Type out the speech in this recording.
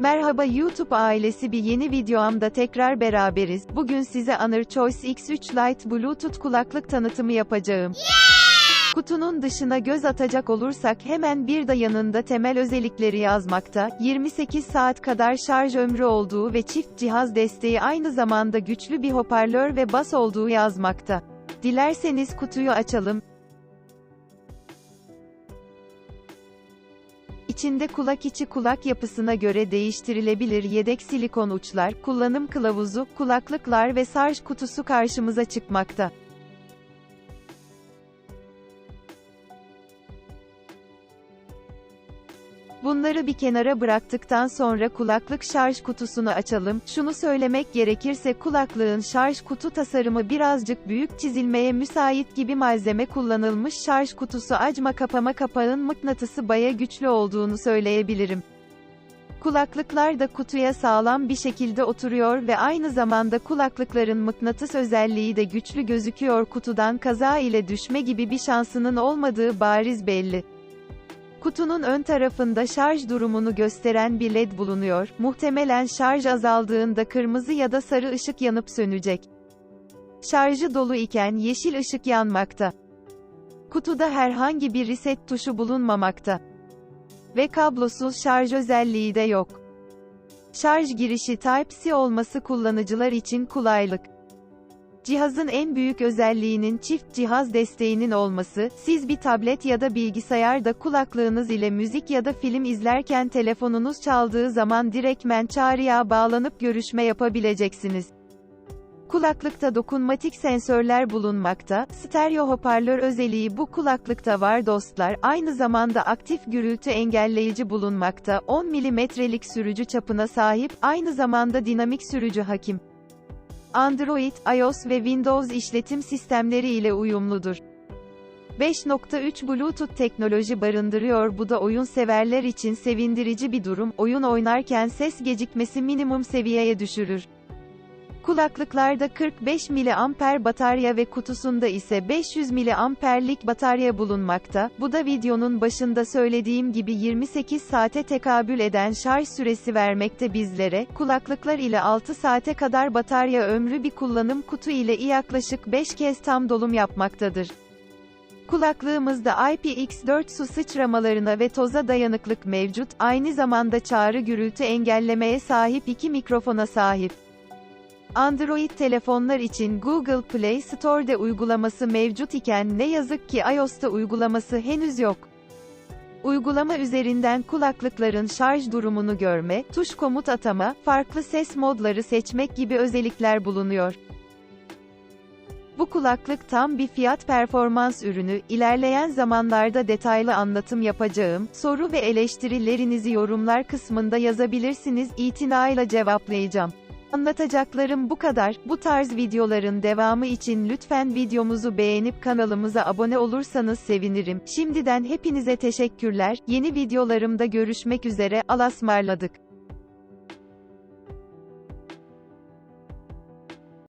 Merhaba YouTube ailesi bir yeni videomda tekrar beraberiz. Bugün size Honor Choice X3 Lite Bluetooth kulaklık tanıtımı yapacağım. Kutunun dışına göz atacak olursak hemen bir de yanında temel özellikleri yazmakta, 28 saat kadar şarj ömrü olduğu ve çift cihaz desteği aynı zamanda güçlü bir hoparlör ve bas olduğu yazmakta. Dilerseniz kutuyu açalım. İçinde kulak içi kulak yapısına göre değiştirilebilir yedek silikon uçlar, kullanım kılavuzu, kulaklıklar ve sarj kutusu karşımıza çıkmakta. Bunları bir kenara bıraktıktan sonra kulaklık şarj kutusunu açalım. Şunu söylemek gerekirse kulaklığın şarj kutu tasarımı birazcık büyük çizilmeye müsait gibi malzeme kullanılmış şarj kutusu açma kapama kapağın mıknatısı baya güçlü olduğunu söyleyebilirim. Kulaklıklar da kutuya sağlam bir şekilde oturuyor ve aynı zamanda kulaklıkların mıknatıs özelliği de güçlü gözüküyor kutudan kaza ile düşme gibi bir şansının olmadığı bariz belli. Kutunun ön tarafında şarj durumunu gösteren bir led bulunuyor, muhtemelen şarj azaldığında kırmızı ya da sarı ışık yanıp sönecek. Şarjı dolu iken yeşil ışık yanmakta. Kutuda herhangi bir reset tuşu bulunmamakta. Ve kablosuz şarj özelliği de yok. Şarj girişi Type-C olması kullanıcılar için kolaylık. Cihazın en büyük özelliğinin çift cihaz desteğinin olması, siz bir tablet ya da bilgisayarda kulaklığınız ile müzik ya da film izlerken telefonunuz çaldığı zaman direktmen çağrıya bağlanıp görüşme yapabileceksiniz. Kulaklıkta dokunmatik sensörler bulunmakta, stereo hoparlör özelliği bu kulaklıkta var dostlar, aynı zamanda aktif gürültü engelleyici bulunmakta, 10 mm'lik sürücü çapına sahip, aynı zamanda dinamik sürücü hakim. Android, iOS ve Windows işletim sistemleri ile uyumludur. 5.3 Bluetooth teknoloji barındırıyor bu da oyun severler için sevindirici bir durum, oyun oynarken ses gecikmesi minimum seviyeye düşürür. Kulaklıklarda 45 mAh batarya ve kutusunda ise 500 mAh'lik batarya bulunmakta. Bu da videonun başında söylediğim gibi 28 saate tekabül eden şarj süresi vermekte bizlere. Kulaklıklar ile 6 saate kadar batarya ömrü bir kullanım kutu ile yaklaşık 5 kez tam dolum yapmaktadır. Kulaklığımızda IPX4 su sıçramalarına ve toza dayanıklık mevcut, aynı zamanda çağrı gürültü engellemeye sahip iki mikrofona sahip. Android telefonlar için Google Play Store'de uygulaması mevcut iken ne yazık ki iOS'ta uygulaması henüz yok. Uygulama üzerinden kulaklıkların şarj durumunu görme, tuş komut atama, farklı ses modları seçmek gibi özellikler bulunuyor. Bu kulaklık tam bir fiyat performans ürünü, ilerleyen zamanlarda detaylı anlatım yapacağım, soru ve eleştirilerinizi yorumlar kısmında yazabilirsiniz, itinayla cevaplayacağım. Anlatacaklarım bu kadar. Bu tarz videoların devamı için lütfen videomuzu beğenip kanalımıza abone olursanız sevinirim. Şimdiden hepinize teşekkürler. Yeni videolarımda görüşmek üzere. Alasmarladık.